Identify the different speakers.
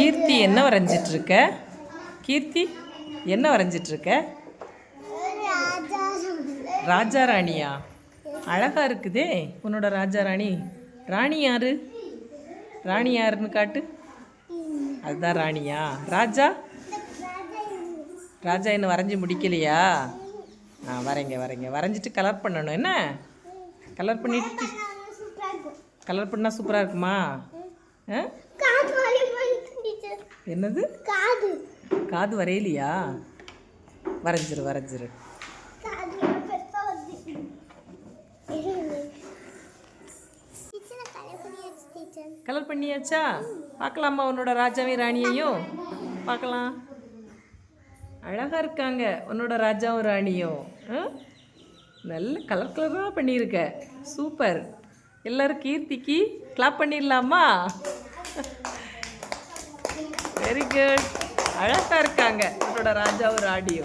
Speaker 1: கீர்த்தி என்ன வரைஞ்சிட்டு இருக்க கீர்த்தி என்ன வரைஞ்சிட்டு இருக்க ராஜா ராணியா அழகா இருக்குதே உன்னோட ராஜா ராணி ராணி யாரு? ராணி யாருன்னு காட்டு. அதுதான் ராணியா. ராஜா? ராஜா இன்னும் வரைஞ்சி முடிக்கலையா? ஆ வரைங்க வரைங்க. வரைஞ்சிட்டு கலர் பண்ணணும். என்ன? கலர் பண்ணிட்டு கலர் பண்ணால் சூப்பராக இருக்குமா. ஆ என்னது?
Speaker 2: காது.
Speaker 1: காது வரையலையா? வரைஞ்சிரு வரைஞ்சிரு.
Speaker 2: கலர் பண்ணியாச்சு
Speaker 1: பார்க்கலாமா உன்னோட ராஜாவையும் ராணியையும்? பார்க்கலாம். அழகாக இருக்காங்க உன்னோட ராஜாவும் ராணியும்? நல்ல கலர் கலராக பண்ணியிருக்க. சூப்பர். எல்லாரும் கீர்த்திக்கு கிளாப் பண்ணிடலாமா? வெரி குட் அழகாக இருக்காங்க. என்னோட ராஜாவும் ஆடியோ.